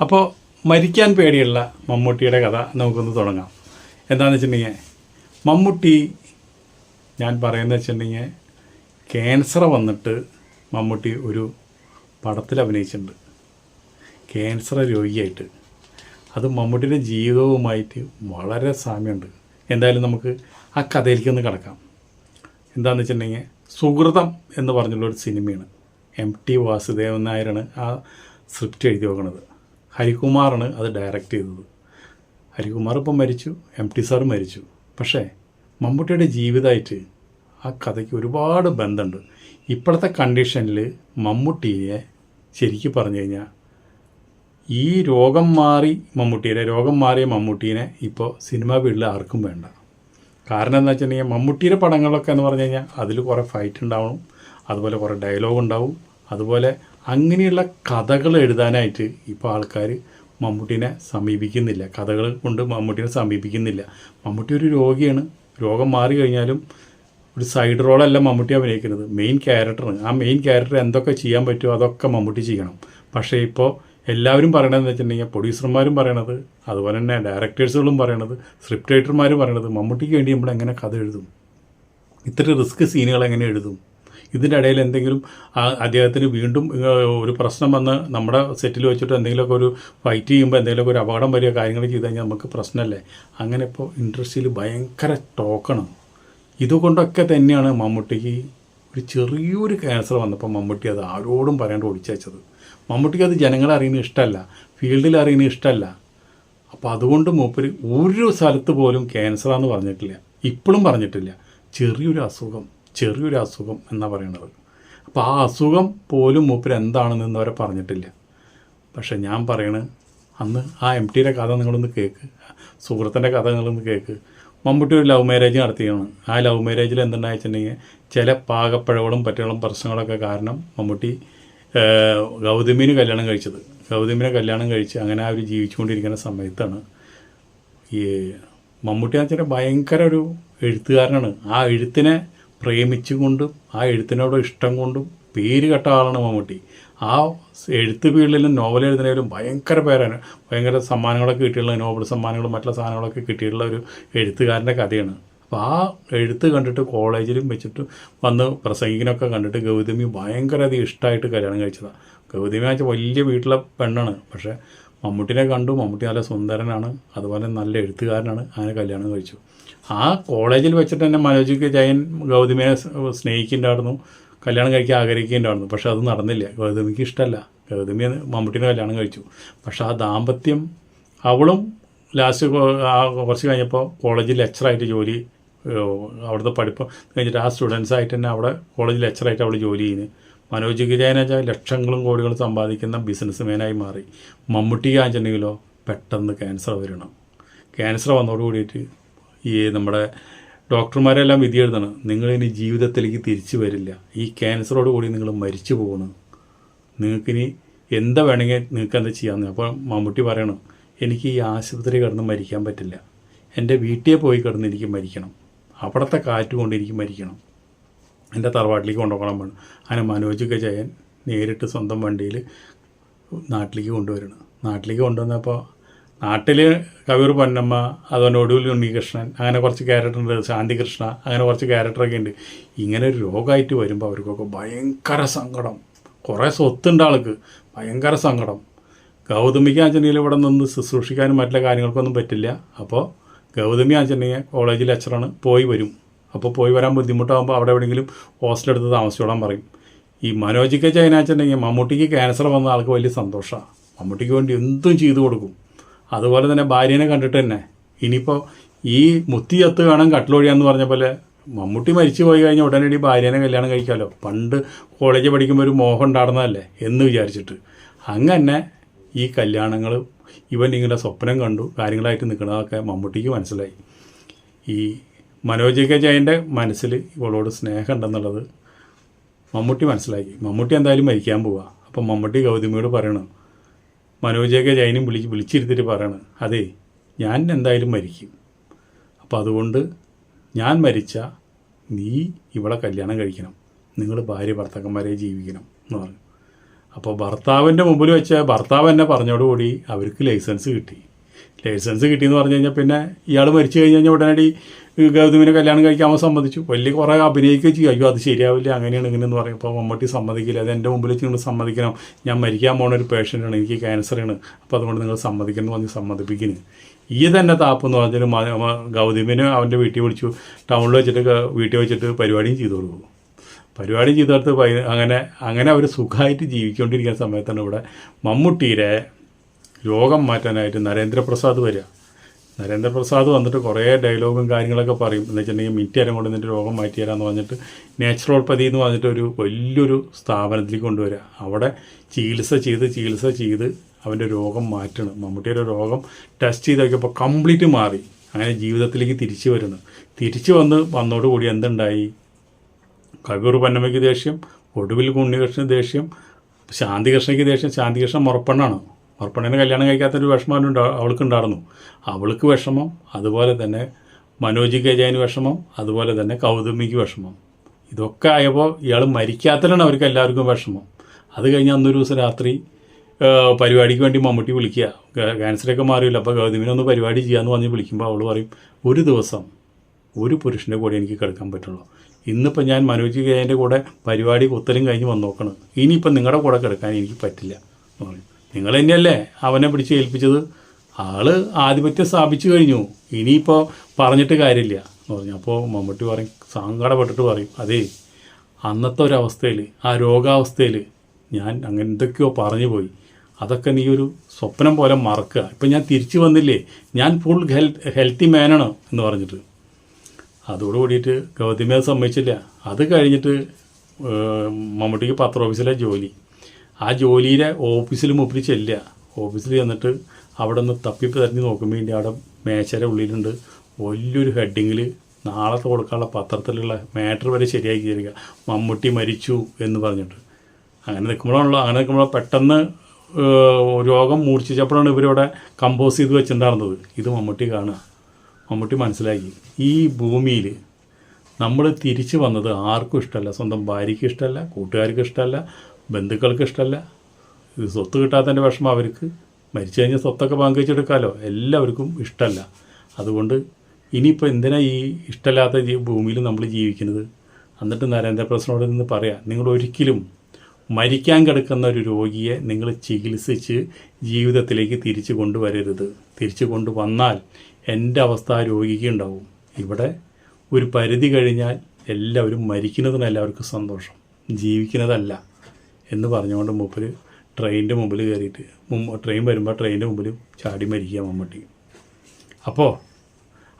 അപ്പോൾ മരിക്കാൻ പേടിയുള്ള മമ്മൂട്ടിയുടെ കഥ നമുക്കൊന്ന് തുടങ്ങാം. എന്താണെന്ന് വെച്ചിട്ടുണ്ടെങ്കിൽ മമ്മൂട്ടി ഞാൻ പറയുന്നത് വെച്ചിട്ടുണ്ടെങ്കിൽ ക്യാൻസർ വന്നിട്ട് മമ്മൂട്ടി ഒരു പടത്തിൽ അഭിനയിച്ചിട്ടുണ്ട്. ക്യാൻസർ രോഗിയായിട്ട്. അത് മമ്മൂട്ടിയുടെ ജീവിതവുമായിട്ട് വളരെ സാമ്യമുണ്ട്. എന്തായാലും നമുക്ക് ആ കഥയിലേക്ക് ഒന്ന് കിടക്കാം. എന്താണെന്ന് വെച്ചിട്ടുണ്ടെങ്കിൽ സുഹൃതം എന്ന് പറഞ്ഞുള്ള ഒരു സിനിമയാണ്. എം ടി വാസുദേവൻ നായരാണ് ആ സ്ക്രിപ്റ്റ് എഴുതി വെക്കുന്നത്. ഹരികുമാറാണ് അത് ഡയറക്റ്റ് ചെയ്തത്. ഹരികുമാർ ഇപ്പം മരിച്ചു എം ടി സാർ മരിച്ചു. പക്ഷേ മമ്മൂട്ടിയുടെ ജീവിതമായിട്ട് ആ കഥയ്ക്ക് ഒരുപാട് ബന്ധമുണ്ട്. ഇപ്പോഴത്തെ കണ്ടീഷനിൽ മമ്മൂട്ടിയെ ശരിക്കും പറഞ്ഞു കഴിഞ്ഞാൽ ഈ രോഗം മാറി മമ്മൂട്ടിയുടെ രോഗം മാറിയ മമ്മൂട്ടീനെ ഇപ്പോൾ സിനിമ വീട്ടിൽ ആർക്കും വേണ്ട. കാരണം എന്താ വെച്ചിട്ടുണ്ടെങ്കിൽ മമ്മൂട്ടിയുടെ പടങ്ങളൊക്കെ എന്ന് പറഞ്ഞു കഴിഞ്ഞാൽ അതിൽ കുറേ ഫൈറ്റ് ഉണ്ടാവണം അതുപോലെ കുറേ ഡയലോഗ് ഉണ്ടാവും അതുപോലെ അങ്ങനെയുള്ള കഥകൾ എഴുതാനായിട്ട് ഇപ്പോൾ ആൾക്കാർ മമ്മൂട്ടിനെ സമീപിക്കുന്നില്ല. കഥകൾ കൊണ്ട് മമ്മൂട്ടിനെ സമീപിക്കുന്നില്ല. മമ്മൂട്ടി ഒരു രോഗിയാണ്. രോഗം മാറി കഴിഞ്ഞാലും ഒരു സൈഡ് റോളല്ല മമ്മൂട്ടി അഭിനയിക്കുന്നത്. മെയിൻ ക്യാരക്ടറാണ്. ആ മെയിൻ ക്യാരക്ടർ എന്തൊക്കെ ചെയ്യാൻ പറ്റുമോ അതൊക്കെ മമ്മൂട്ടി ചെയ്യണം. പക്ഷേ ഇപ്പോൾ എല്ലാവരും പറയണതെന്ന് വെച്ചിട്ടുണ്ടെങ്കിൽ പ്രൊഡ്യൂസർമാരും പറയണത് അതുപോലെ തന്നെ ഡയറക്ടേഴ്സുകളും പറയണത് സ്ക്രിപ്റ്റ് റൈറ്റർമാരും പറയണത് മമ്മൂട്ടിക്ക് വേണ്ടി നമ്മൾ എങ്ങനെ കഥ എഴുതും? ഇത്ര റിസ്ക് സീനുകൾ എങ്ങനെ എഴുതും? ഇതിന്റെ ഇടയിൽ എന്തെങ്കിലും അദ്ദേഹത്തിന് വീണ്ടും ഒരു പ്രശ്നം വന്ന് നമ്മുടെ സെറ്റിൽ വെച്ചിട്ട് എന്തെങ്കിലുമൊക്കെ ഒരു ഫൈറ്റ് ചെയ്യുമ്പോൾ എന്തെങ്കിലുമൊക്കെ ഒരു അപകടം വരിക കാര്യങ്ങൾ ചെയ്ത് കഴിഞ്ഞാൽ നമുക്ക് പ്രശ്നമല്ലേ? അങ്ങനെ ഇപ്പോൾ ഇൻഡസ്ട്രിയിൽ ഭയങ്കര ടോക്കാണ്. ഇതുകൊണ്ടൊക്കെ തന്നെയാണ് മമ്മൂട്ടിക്ക് ഒരു ചെറിയൊരു ക്യാൻസർ വന്നപ്പോൾ മമ്മൂട്ടി അത് ആരോടും പറയാണ്ട് ഒളിച്ചയച്ചത് മമ്മൂട്ടിക്ക് അത് ജനങ്ങളെ അറിയുന്ന ഇഷ്ടമല്ല ഫീൽഡിൽ അറിയുന്ന ഇഷ്ടമല്ല. അപ്പോൾ അതുകൊണ്ട് മൂപ്പര് ഒരു സ്ഥലത്ത് പോലും ക്യാൻസറാന്ന് പറഞ്ഞിട്ടില്ല. ഇപ്പോഴും പറഞ്ഞിട്ടില്ല. ചെറിയൊരു അസുഖം. ചെറിയൊരു അസുഖം എന്നാണ് പറയണത്. അപ്പോൾ ആ അസുഖം പോലും മൂപ്പര് എന്താണെന്ന് ഇന്ന് വരെ പറഞ്ഞിട്ടില്ല. പക്ഷെ ഞാൻ പറയണത് അന്ന് ആ എം ടിയുടെ കഥ നിങ്ങളൊന്ന് കേൾക്ക് സുഹൃത്തിന്റെ കഥ നിങ്ങളൊന്ന് കേൾക്ക് മമ്മൂട്ടി ഒരു ലവ് മാരേജ് നടത്തിയാണ്. ആ ലവ് മാരേജിൽ എന്തുണ്ടായി വെച്ചിട്ടുണ്ടെങ്കിൽ ചില പാകപ്പിഴകളും പറ്റുകളും പ്രശ്നങ്ങളൊക്കെ കാരണം മമ്മൂട്ടി ഗൗതമീന് കല്യാണം കഴിച്ചത്. ഗൗതമിനെ കല്യാണം കഴിച്ച് അങ്ങനെ അവർ ജീവിച്ചുകൊണ്ടിരിക്കുന്ന സമയത്താണ് ഈ മമ്മൂട്ടി എന്ന് വെച്ചാൽ ഭയങ്കര ഒരു എഴുത്തുകാരനാണ്. ആ എഴുത്തിനെ പ്രേമിച്ചുകൊണ്ടും ആ എഴുത്തിനോട് ഇഷ്ടം കൊണ്ടും പേര് കേട്ട ആളാണ് മമ്മൂട്ടി. ആ എഴുത്ത് ഫീൽഡിലും നോവൽ എഴുതുന്നതിലും ഭയങ്കര പേരാണ്. ഭയങ്കര സമ്മാനങ്ങളൊക്കെ കിട്ടിയിട്ടുള്ള നോബൽ സമ്മാനങ്ങളും മറ്റുള്ള സാധനങ്ങളൊക്കെ കിട്ടിയിട്ടുള്ള ഒരു എഴുത്തുകാരന്റെ കഥയാണ്. അപ്പോൾ ആ എഴുത്ത് കണ്ടിട്ട് കോളേജിലും വെച്ചിട്ട് വന്ന് പ്രസംഗിക്കുന്നൊക്കെ കണ്ടിട്ട് ഗൗതമി ഭയങ്കര അധികം ഇഷ്ടമായിട്ട് കല്യാണം കഴിച്ചതാണ് ഗൗതമി വെച്ചാൽ വലിയ വീട്ടിലെ പെണ്ണാണ്. പക്ഷേ മമ്മൂട്ടിനെ കണ്ടു. മമ്മൂട്ടി നല്ല സുന്ദരനാണ്. അതുപോലെ നല്ല എഴുത്തുകാരനാണ്. അങ്ങനെ കല്യാണം കഴിച്ചു. ആ കോളേജിൽ വെച്ചിട്ട് തന്നെ മനോജ് കെ ജയൻ ഗൗതമിയെ സ്നേഹിക്കുന്നുണ്ടായിരുന്നു. കല്യാണം കഴിക്കാൻ ആഗ്രഹിക്കുന്നുണ്ടായിരുന്നു. പക്ഷെ അത് നടന്നില്ല. ഗൗതമിക്ക് ഇഷ്ടമല്ല. ഗൗതമി മമ്മൂട്ടിനെ കല്യാണം കഴിച്ചു. പക്ഷെ ആ ദാമ്പത്യം അവളും ലാസ്റ്റ് കുറച്ച് കഴിഞ്ഞപ്പോൾ കോളേജിൽ ലെക്ചറായിട്ട് ജോലി അവിടുത്തെ പഠിപ്പ് കഴിഞ്ഞിട്ട് ആ സ്റ്റുഡൻസായിട്ട് തന്നെ അവിടെ കോളേജിൽ ലെക്ചറായിട്ട് അവൾ ജോലി ചെയ്യുന്നു. മനോജ് വിജയൻ ലക്ഷങ്ങളും കോടികളും സമ്പാദിക്കുന്ന ബിസിനസ് മാനായി മാറി. മമ്മൂട്ടി കാണിച്ചിട്ടുണ്ടെങ്കിലോ പെട്ടെന്ന് ക്യാൻസർ വരണം. ക്യാൻസർ വന്നതോട് കൂടിയിട്ട് ഈ നമ്മുടെ ഡോക്ടർമാരെല്ലാം വിധി എഴുതണം. നിങ്ങൾ ഇനി ജീവിതത്തിലേക്ക് തിരിച്ചു വരില്ല. ഈ ക്യാൻസറോട് കൂടി നിങ്ങൾ മരിച്ചു പോകണം നിങ്ങൾക്കിനി എന്താ വേണമെങ്കിൽ നിങ്ങൾക്ക് എന്താ ചെയ്യാമെന്ന്. അപ്പോൾ മമ്മൂട്ടി പറയണം എനിക്ക് ഈ ആശുപത്രി കിടന്ന് മരിക്കാൻ പറ്റില്ല. എന്റെ വീട്ടിൽ പോയി കിടന്ന് എനിക്ക് മരിക്കണം. അവിടുത്തെ കാറ്റ് കൊണ്ട് എനിക്ക് മരിക്കണം. എന്റെ തറവാട്ടിലേക്ക് കൊണ്ടുപോകണം വേണം അങ്ങനെ മനോജ് ഗജയൻ ജയൻ നേരിട്ട് സ്വന്തം വണ്ടിയിൽ നാട്ടിലേക്ക് കൊണ്ടുവരണം നാട്ടിലേക്ക് കൊണ്ടുവന്നപ്പോൾ നാട്ടിൽ കവിയൂർ പൊന്നമ്മ അതുപോലെ ഒടുവിൽ ഉണ്ണികൃഷ്ണൻ അങ്ങനെ കുറച്ച് ക്യാരക്ടർ ഉണ്ട്. ശാന്തികൃഷ്ണ അങ്ങനെ കുറച്ച് ക്യാരക്ടറൊക്കെ ഉണ്ട്. ഇങ്ങനെ ഒരു രോഗമായിട്ട് വരുമ്പോൾ അവർക്കൊക്കെ ഭയങ്കര സങ്കടം. കുറേ സ്വത്തുണ്ട് ആൾക്ക്. ഭയങ്കര സങ്കടം. ഗൗതമിക്ക് ആച്ചനെങ്കിൽ ഇവിടെ നിന്ന് ശുശ്രൂഷിക്കാനും മറ്റുള്ള കാര്യങ്ങൾക്കൊന്നും പറ്റില്ല. അപ്പോൾ ഗൗതമി ആച്ചനെങ്കിൽ കോളേജിൽ ലെക്ചറാണ് പോയി വരും. അപ്പോൾ പോയി വരാൻ ബുദ്ധിമുട്ടാകുമ്പോൾ അവിടെ എവിടെയെങ്കിലും ഹോസ്റ്റൽ എടുത്ത് താമസിച്ചോളാൻ പറയും. ഈ മനോജിക്ക് ചൈനാച്ചുണ്ടെങ്കിൽ മമ്മൂട്ടിക്ക് ക്യാൻസർ വന്ന ആൾക്ക് വലിയ സന്തോഷമാണ് മമ്മൂട്ടിക്ക് വേണ്ടി എന്തും ചെയ്തു കൊടുക്കും. അതുപോലെ തന്നെ ഭാര്യനെ കണ്ടിട്ട് തന്നെ ഇനിയിപ്പോൾ ഈ മുത്തി ചത്ത് വേണം കട്ടിലൊഴിയാന്ന് പറഞ്ഞ പോലെ മമ്മൂട്ടി മരിച്ചു പോയി കഴിഞ്ഞാൽ ഉടനടി ഭാര്യനെ കല്യാണം കഴിക്കാമല്ലോ പണ്ട് കോളേജിൽ പഠിക്കുമ്പോൾ ഒരു മോഹം ഉണ്ടായിരുന്നതല്ലേ എന്ന് വിചാരിച്ചിട്ട്. അങ്ങനെ ഈ കല്യാണങ്ങൾ ഇവൻ ഇങ്ങനെ സ്വപ്നം കണ്ടു കാര്യങ്ങളായിട്ട് നിൽക്കുന്നതൊക്കെ മമ്മൂട്ടിക്ക് മനസ്സിലായി. ഈ മനോജ് കെ ജയന്റെ മനസ്സിൽ ഇവളോട് സ്നേഹം ഉണ്ടെന്നുള്ളത് മമ്മൂട്ടി മനസ്സിലാക്കി. മമ്മൂട്ടി എന്തായാലും മരിക്കാൻ പോവുക അപ്പം മമ്മൂട്ടി ഗൗതമിയോട് പറയണം. മനോജ് കെ ജയനും വിളിച്ച് വിളിച്ചിരുത്തിട്ട് പറയണം. അതെ ഞാൻ എന്തായാലും മരിക്കും. അപ്പോൾ അതുകൊണ്ട് ഞാൻ മരിച്ച നീ ഇവളെ കല്യാണം കഴിക്കണം. നിങ്ങൾ ഭാര്യ ഭർത്താക്കന്മാരെ ജീവിക്കണം എന്ന് പറഞ്ഞു. അപ്പോൾ ഭർത്താവിന്റെ മുമ്പിൽ വെച്ച ഭർത്താവ് എന്നെ പറഞ്ഞോടുകൂടി അവർക്ക് ലൈസൻസ് കിട്ടി. ലൈസൻസ് കിട്ടിയെന്ന് പറഞ്ഞു കഴിഞ്ഞാൽ പിന്നെ ഇയാൾ മരിച്ചു കഴിഞ്ഞ് കഴിഞ്ഞാൽ ഉടനടി ഗൗതമിനെ കല്യാണം കഴിക്കാൻ സമ്മതിച്ചു. വലിയ കുറേ അഭിനയിക്കുകയും ചെയ്യും. അയ്യോ അത് ശരിയാവില്ല അങ്ങനെയാണ് ഇങ്ങനെയെന്ന് പറയും. അപ്പോൾ മമ്മൂട്ടി സമ്മതിക്കില്ല. അത് എന്റെ മുമ്പിൽ വെച്ച് നിങ്ങൾ സമ്മതിക്കണം. ഞാൻ മരിക്കാൻ പോണ ഒരു പേഷ്യന്റാണ് എനിക്ക് ക്യാൻസറാണ് അപ്പോൾ അതുകൊണ്ട് നിങ്ങൾ സമ്മതിക്കണം എന്ന് പറഞ്ഞ് സമ്മതിപ്പിക്കുന്നു. ഈ തന്നെ താപ്പ് എന്ന് പറഞ്ഞാൽ ഗൗതമിനെ അവന്റെ വീട്ടിൽ വിളിച്ചു. ടൗണിൽ വെച്ചിട്ട് വീട്ടിൽ വെച്ചിട്ട് പരിപാടിയും ചെയ്തു കൊടുക്കും. പരിപാടി ചെയ്തെടുത്ത് അങ്ങനെ അങ്ങനെ അവർ സുഖമായിട്ട് ജീവിച്ചുകൊണ്ടിരിക്കുന്ന സമയത്താണ് ഇവിടെ മമ്മൂട്ടിയുടെ രോഗം മാറ്റാനായിട്ട് നരേന്ദ്രപ്രസാദ് വരിക. നരേന്ദ്രപ്രസാദ് വന്നിട്ട് കുറേ ഡയലോഗും കാര്യങ്ങളൊക്കെ പറയും. എന്ന് വെച്ചിട്ടുണ്ടെങ്കിൽ മിനിറ്റ് നേരം കൊണ്ട് നിന്നിട്ട് രോഗം മാറ്റി തരാമെന്ന് പറഞ്ഞിട്ട് നാച്ചുറോപ്പതി എന്ന് പറഞ്ഞിട്ട് ഒരു വലിയൊരു സ്ഥാപനത്തിലേക്ക് കൊണ്ടുവരിക അവിടെ ചികിത്സ ചെയ്ത് ചികിത്സ ചെയ്ത് അവന്റെ രോഗം മാറ്റണം. മമ്മൂട്ടിയുടെ രോഗം ടെസ്റ്റ് ചെയ്ത് നോക്കിയപ്പോൾ കംപ്ലീറ്റ് മാറി. അങ്ങനെ ജീവിതത്തിലേക്ക് തിരിച്ചു വരുന്നു. തിരിച്ചു വന്ന് വന്നോടുകൂടി എന്തുണ്ടായി? കവിയൂർ പന്നമ്മയ്ക്ക് ദേഷ്യം ഒടുവിൽ ഉണ്ണികൃഷ്ണന് ദേഷ്യം ശാന്തികൃഷ്ണയ്ക്ക് ദേഷ്യം. ശാന്തികൃഷ്ണൻ മുറപ്പെണ്ണാണ്? മുറപ്പെണ്ണിനെ കല്യാണം കഴിക്കാത്തൊരു വിഷമം അവൾക്കുണ്ടായിരുന്നു. അവൾക്ക് വിഷമം അതുപോലെ തന്നെ മനോജ് ഗജാന് വിഷമം അതുപോലെ തന്നെ കൗതുമിക്ക് വിഷമം. ഇതൊക്കെ ആയപ്പോൾ ഇയാൾ മരിക്കാത്തലാണ് അവർക്ക് എല്ലാവർക്കും വിഷമം. അത് കഴിഞ്ഞ് അന്നൊരു ദിവസം രാത്രി പരിപാടിക്ക് വേണ്ടി മമ്മൂട്ടി വിളിക്കുക. ക്യാ- ക്യാൻസറൊക്കെ മാറിയില്ല അപ്പോൾ ഗൗതമിനൊന്ന് പരിപാടി ചെയ്യാമെന്ന് പറഞ്ഞ് വിളിക്കുമ്പോൾ അവൾ പറയും ഒരു ദിവസം ഒരു പുരുഷന്റെ കൂടെ എനിക്ക് കിടക്കാൻ പറ്റുള്ളൂ. ഇന്നിപ്പോൾ ഞാൻ മനോജ് കെയന്റെ കൂടെ പരിപാടി കുത്തലും കഴിഞ്ഞ് വന്നു നോക്കണം ഇനിയിപ്പോൾ നിങ്ങളുടെ കൂടെ കിടക്കാൻ എനിക്ക് പറ്റില്ല. എന്ന് പറയും നിങ്ങൾ തന്നെയല്ലേ അവനെ പിടിച്ച് ഏൽപ്പിച്ചത്? ആൾ ആധിപത്യം സ്ഥാപിച്ചു കഴിഞ്ഞു. ഇനിയിപ്പോൾ പറഞ്ഞിട്ട് കാര്യമില്ല. എന്ന് പറഞ്ഞു. അപ്പോൾ മമ്മൂട്ടി പറയും സങ്കടപ്പെട്ടിട്ട് പറയും അതേ അന്നത്തെ ഒരവസ്ഥയിൽ ആ രോഗാവസ്ഥയിൽ ഞാൻ അങ്ങനെ എന്തൊക്കെയോ പറഞ്ഞു പോയി. അതൊക്കെ നീ ഒരു സ്വപ്നം പോലെ മറക്കുക. ഇപ്പം ഞാൻ തിരിച്ചു വന്നില്ലേ? ഞാൻ ഫുൾ ഹെൽത്ത് ഹെൽത്തി മാനാണ് എന്ന് പറഞ്ഞിട്ട്. അതോട് കൂടിയിട്ട് ഗൗതമി സമ്മതിച്ചില്ല. അത് കഴിഞ്ഞിട്ട് മമ്മൂട്ടിക്ക് പത്ര ഓഫീസിലെ ജോലി. ആ ജോലിയിലെ ഓഫീസിൽ മുപ്പിൽ ചെല്ലുക. ഓഫീസിൽ ചെന്നിട്ട് അവിടെ നിന്ന് തപ്പിപ്പ് തെരഞ്ഞ് നോക്കുമ്പോൾ ഇതിന്റെ അവിടെ മേശര ഉള്ളിലുണ്ട്. വലിയൊരു ഹെഡിങ്ങിൽ നാളത്തെ കൊടുക്കാനുള്ള പത്രത്തിലുള്ള മാറ്റർ വരെ ശരിയാക്കി തരിക. മമ്മൂട്ടി മരിച്ചു എന്ന് പറഞ്ഞിട്ട്. അങ്ങനെ നിൽക്കുമ്പോഴാണല്ലോ അങ്ങനെ നിൽക്കുമ്പോൾ പെട്ടെന്ന് രോഗം മൂർച്ഛിച്ചപ്പോഴാണ് ഇവരിവിടെ കമ്പോസ് ചെയ്ത് വെച്ചിട്ടുണ്ടായിരുന്നത്. ഇത് മമ്മൂട്ടി കാണുക. മമ്മൂട്ടി മനസ്സിലാക്കി. ഈ ഭൂമിയിൽ നമ്മൾ തിരിച്ചു വന്നത് ആർക്കും ഇഷ്ടമല്ല. സ്വന്തം ഭാര്യയ്ക്ക് ഇഷ്ടമല്ല കൂട്ടുകാർക്ക് ഇഷ്ടമല്ല ബന്ധുക്കൾക്ക് ഇഷ്ടമല്ല ഇത് സ്വത്ത് കിട്ടാത്തതിന്റെ വിഷമം അവർക്ക്. മരിച്ചു കഴിഞ്ഞാൽ സ്വത്തൊക്കെ പങ്കുവെച്ചെടുക്കാമല്ലോ എല്ലാവർക്കും ഇഷ്ടമല്ല അതുകൊണ്ട് ഇനിയിപ്പോൾ എന്തിനാ ഈ ഇഷ്ടമില്ലാത്ത ഭൂമിയിൽ നമ്മൾ ജീവിക്കുന്നത്? എന്നിട്ട് നരേന്ദ്രപ്രസനോട് നിന്ന് പറയാം നിങ്ങൾ ഒരിക്കലും മരിക്കാൻ കിടക്കുന്ന ഒരു രോഗിയെ നിങ്ങൾ ചികിത്സിച്ച് ജീവിതത്തിലേക്ക് തിരിച്ചു കൊണ്ടുവരരുത്. തിരിച്ചു കൊണ്ടുവന്നാൽ എന്റെ അവസ്ഥ ആ രോഗിക്ക് ഉണ്ടാവും. ഇവിടെ ഒരു പരിധി കഴിഞ്ഞാൽ എല്ലാവരും മരിക്കുന്നതിന് എല്ലാവർക്കും സന്തോഷം. ജീവിക്കുന്നതല്ല. എന്ന് പറഞ്ഞുകൊണ്ട് മൂപ്പര് ട്രെയിനിന്റെ മുമ്പിൽ കയറിയിട്ട് മുമ്പ് ട്രെയിൻ വരുമ്പോൾ ട്രെയിനിന്റെ മുമ്പിൽ ചാടി മരിക്കുക മമ്മൂട്ടി. അപ്പോൾ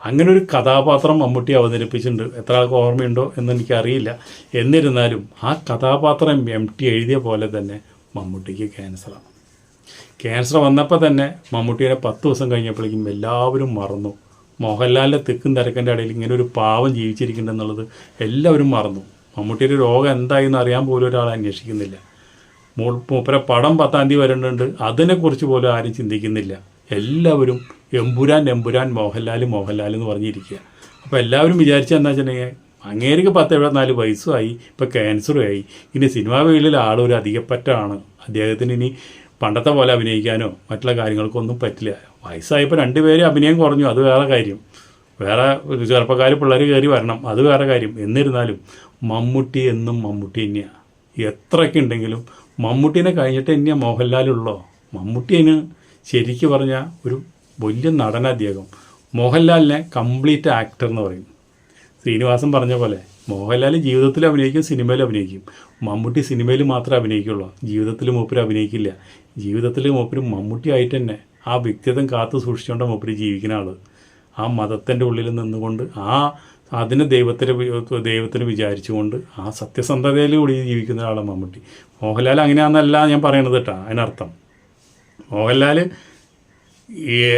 അങ്ങനെ ഒരു കഥാപാത്രം മമ്മൂട്ടി അവതരിപ്പിച്ചിട്ടുണ്ട്. എത്ര ആൾക്ക് ഓർമ്മയുണ്ടോ എന്ന് എനിക്കറിയില്ല. എന്നിരുന്നാലും ആ കഥാപാത്രം എം ടി എഴുതിയ പോലെ തന്നെ മമ്മൂട്ടിക്ക് ക്യാൻസറാണ് ക്യാൻസർ വന്നപ്പോൾ തന്നെ മമ്മൂട്ടിയുടെ പത്ത് ദിവസം കഴിഞ്ഞപ്പോഴേക്കും എല്ലാവരും മറന്നു. മോഹൻലാലിന്റെ തെക്കും തിരക്കന്റെ ഇടയിൽ ഇങ്ങനെ ഒരു പാവം ജീവിച്ചിരിക്കുന്നുണ്ടെന്നുള്ളത് എല്ലാവരും മറന്നു. മമ്മൂട്ടിയുടെ രോഗം എന്തായി എന്ന് അറിയാൻ പോലും ഒരാൾ അന്വേഷിക്കുന്നില്ല. മൂപ്പരെ പടം പത്താം തീയതി വരേണ്ടതുണ്ട് അതിനെക്കുറിച്ച് പോലും ആരും ചിന്തിക്കുന്നില്ല. എല്ലാവരും എമ്പുരാൻ എമ്പുരാൻ മോഹൻലാൽ മോഹൻലാൽ എന്ന് പറഞ്ഞിരിക്കുക. അപ്പോൾ എല്ലാവരും വിചാരിച്ച എന്താ വെച്ചിട്ടുണ്ടെങ്കിൽ അങ്ങേരിക്ക് പത്ത് എഴുപത്തിനാല് വയസ്സുമായി ഇപ്പോൾ ക്യാൻസറും ആയി ഇനി സിനിമാ വേളിൽ ആളൊരു അധികപ്പറ്റാണ്. അദ്ദേഹത്തിന് ഇനി പണ്ടത്തെ പോലെ അഭിനയിക്കാനോ മറ്റുള്ള കാര്യങ്ങൾക്കൊന്നും പറ്റില്ല. വയസ്സായപ്പോൾ രണ്ടുപേരും അഭിനയം കുറഞ്ഞു. അത് വേറെ കാര്യം. വേറെ ചെറുപ്പക്കാർ പിള്ളേർ കയറി വരണം. അത് വേറെ കാര്യം. എന്നിരുന്നാലും മമ്മൂട്ടി എന്നും മമ്മൂട്ടി തന്നെയാണ് എത്രയൊക്കെ ഉണ്ടെങ്കിലും മമ്മൂട്ടീനെ കഴിഞ്ഞിട്ട് എന്നെ മോഹൻലാലുള്ളോ? മമ്മൂട്ടീന് ശരിക്ക് പറഞ്ഞാൽ ഒരു വലിയ നടന അദ്ദേഹം. മോഹൻലാലിനെ കംപ്ലീറ്റ് ആക്ടർ എന്ന് പറയും. ശ്രീനിവാസൻ പറഞ്ഞ പോലെ മോഹൻലാൽ ജീവിതത്തിൽ അഭിനയിക്കും സിനിമയിൽ അഭിനയിക്കും. മമ്മൂട്ടി സിനിമയിൽ മാത്രമേ അഭിനയിക്കുള്ളൂ. ജീവിതത്തിൽ മൂപ്പര് അഭിനയിക്കില്ല. ജീവിതത്തിൽ മൂപ്പര് മമ്മൂട്ടി ആയിട്ട് തന്നെ ആ വ്യക്തിത്വം കാത്തു സൂക്ഷിച്ചുകൊണ്ട് മൂപ്പര് ജീവിക്കുന്ന ആൾ ആ മതത്തിന്റെ ഉള്ളിൽ നിന്നുകൊണ്ട് ആ അതിനെ ദൈവത്തിന് ദൈവത്തിന് വിചാരിച്ചുകൊണ്ട് ആ സത്യസന്ധതയിലൂടെ ജീവിക്കുന്ന ഒരാളാണ് മമ്മൂട്ടി. മോഹൻലാൽ അങ്ങനെയാണെന്നല്ല ഞാൻ പറയണത് കേട്ടോ അതിനർത്ഥം. മോഹൻലാൽ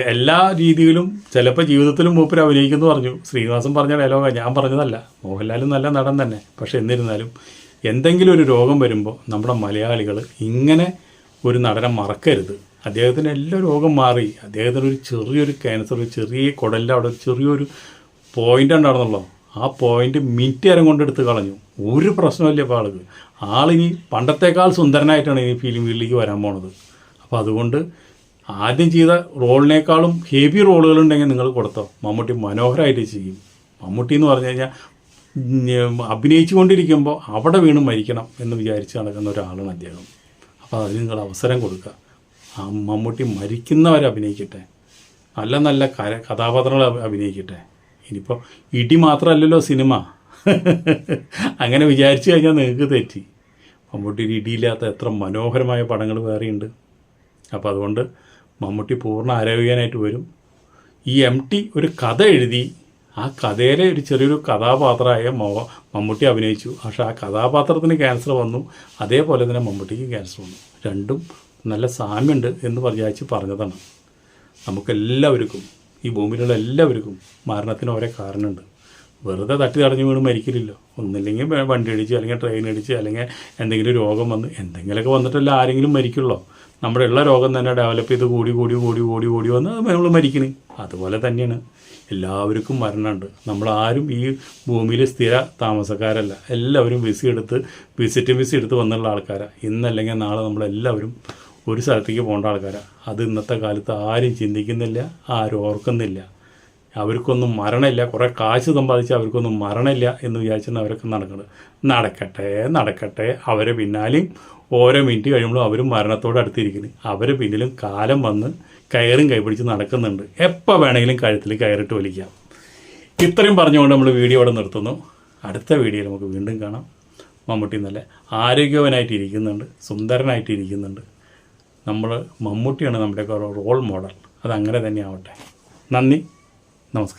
എല്ലാ രീതിയിലും ചിലപ്പോൾ ജീവിതത്തിലും മൂപ്പർ അഭിനയിക്കുന്നു പറഞ്ഞു. ശ്രീനിവാസൻ പറഞ്ഞ ഡയലോഗ ഞാൻ പറഞ്ഞതല്ല. മോഹൻലാൽ നല്ല നടൻ തന്നെ. പക്ഷെ എന്നിരുന്നാലും എന്തെങ്കിലും ഒരു രോഗം വരുമ്പോൾ നമ്മുടെ മലയാളികൾ ഇങ്ങനെ ഒരു നടനെ മറക്കരുത്. അദ്ദേഹത്തിന് എല്ലാ രോഗം മാറി. അദ്ദേഹത്തിന് ഒരു ചെറിയൊരു ക്യാൻസർ ഒരു ചെറിയ കുടലിന്റെ അവിടെ ചെറിയൊരു പോയിന്റ് ഉണ്ടായിരുന്നല്ലോ ആ പോയിന്റ് മിനിറ്റ് നേരം കൊണ്ടെടുത്ത് കളഞ്ഞു. ഒരു പ്രശ്നമില്ല ഇപ്പോൾ ആൾക്ക്. ആളിനി പണ്ടത്തേക്കാൾ സുന്ദരനായിട്ടാണ് ഇനി ഫിലിം ഫീൽഡിലേക്ക് വരാൻ പോണത്. അപ്പോൾ അതുകൊണ്ട് ആദ്യം ചെയ്ത റോളിനേക്കാളും ഹെവി റോളുകളുണ്ടെങ്കിൽ നിങ്ങൾ കൊടുത്തോ. മമ്മൂട്ടി മനോഹരമായിട്ട് ചെയ്യും. മമ്മൂട്ടി എന്ന് പറഞ്ഞു കഴിഞ്ഞാൽ ഉം, അഭിനയിച്ചു കൊണ്ടിരിക്കുമ്പോൾ അവിടെ വീണ് മരിക്കണം എന്ന് വിചാരിച്ച് നടക്കുന്ന ഒരാളാണ് അദ്ദേഹം. അപ്പോൾ അതിന് നിങ്ങൾ അവസരം കൊടുക്കുക. ആ മമ്മൂട്ടി മരിക്കുന്നവരെ അഭിനയിക്കട്ടെ. നല്ല നല്ല കഥാപാത്രങ്ങൾ അഭിനയിക്കട്ടെ. ഇനിയിപ്പോൾ ഇടി മാത്രമല്ലല്ലോ സിനിമ. അങ്ങനെ വിചാരിച്ചു കഴിഞ്ഞാൽ നിങ്ങൾക്ക് തെറ്റി. മമ്മൂട്ടിയിൽ ഇടിയില്ലാത്ത എത്ര മനോഹരമായ പടങ്ങൾ വേറെയുണ്ട്. അപ്പോൾ അതുകൊണ്ട് മമ്മൂട്ടി പൂർണ ആരോഗ്യനായിട്ട് വരും. ഈ എം ടി ഒരു കഥ എഴുതി ആ കഥയിലെ ഒരു ചെറിയൊരു കഥാപാത്രമായ മമ്മൂട്ടി അഭിനയിച്ചു. പക്ഷേ ആ കഥാപാത്രത്തിന് ക്യാൻസർ വന്നു. അതേപോലെ തന്നെ മമ്മൂട്ടിക്ക് ക്യാൻസർ വന്നു. രണ്ടും നല്ല സാമ്യമുണ്ട് എന്ന് വിചാരിച്ച് പറഞ്ഞതാണ്. നമുക്കെല്ലാവർക്കും ഈ ഭൂമിയിലുള്ള എല്ലാവർക്കും മരണത്തിന് ഓരോ കാരണമുണ്ട്. വെറുതെ തട്ടി തടഞ്ഞു വീണ് മരിക്കില്ലല്ലോ ഒന്നില്ലെങ്കിൽ വണ്ടി അടിച്ച് അല്ലെങ്കിൽ ട്രെയിൻ അടിച്ച് അല്ലെങ്കിൽ എന്തെങ്കിലും രോഗം വന്ന് എന്തെങ്കിലുമൊക്കെ വന്നിട്ടല്ല ആരെങ്കിലും മരിക്കുള്ളൂ. നമ്മുടെ ഉള്ള രോഗം തന്നെ ഡെവലപ്പ് ചെയ്ത് കൂടി കൂടി കൂടി കൂടി കൂടി വന്ന് നമ്മൾ മരിക്കണ്. അതുപോലെ തന്നെയാണ് എല്ലാവർക്കും മരണമുണ്ട്. നമ്മളാരും ഈ ഭൂമിയിൽ സ്ഥിര താമസക്കാരല്ല. എല്ലാവരും വിസ എടുത്ത് വിസിറ്റ് വിസ എടുത്ത് വന്നുള്ള ആൾക്കാരാണ് ഇന്നല്ലെങ്കിൽ നാളെ നമ്മളെല്ലാവരും ഒരു സ്ഥലത്തേക്ക് പോകേണ്ട ആൾക്കാരാണ് അത് ഇന്നത്തെ കാലത്ത് ആരും ചിന്തിക്കുന്നില്ല ആരും ഓർക്കുന്നില്ല. അവർക്കൊന്നും മരണമില്ല. കുറേ കാശ് സമ്പാദിച്ച് അവർക്കൊന്നും മരണമില്ല എന്ന് വിചാരിച്ചാണ് അവരൊക്കെ നടക്കുന്നത്. നടക്കട്ടെ നടക്കട്ടെ. അവരെ പിന്നാലെയും ഓരോ മിനിറ്റ് കഴിയുമ്പോഴും അവരും മരണത്തോട് അടുത്തിരിക്കുന്നു. അവരെ പിന്നിലും കാലം വന്ന് കയറും കൈപിടിച്ച് നടക്കുന്നുണ്ട്. എപ്പോൾ വേണമെങ്കിലും കഴുത്തിൽ കയറിട്ട് വലിക്കാം. ഇത്രയും പറഞ്ഞുകൊണ്ട് നമ്മൾ വീഡിയോ ഇവിടെ നിർത്തുന്നു. അടുത്ത വീഡിയോയിൽ നമുക്ക് വീണ്ടും കാണാം. മമ്മൂട്ടി നല്ല ആരോഗ്യവനായിട്ട് ഇരിക്കുന്നുണ്ട് സുന്ദരനായിട്ട് ഇരിക്കുന്നുണ്ട് നമ്മൾ മമ്മൂട്ടിയാണ് നമ്മുടെയൊക്കെ റോൾ മോഡൽ അതങ്ങനെ തന്നെ ആവട്ടെ നന്ദി. നമസ്കാരം.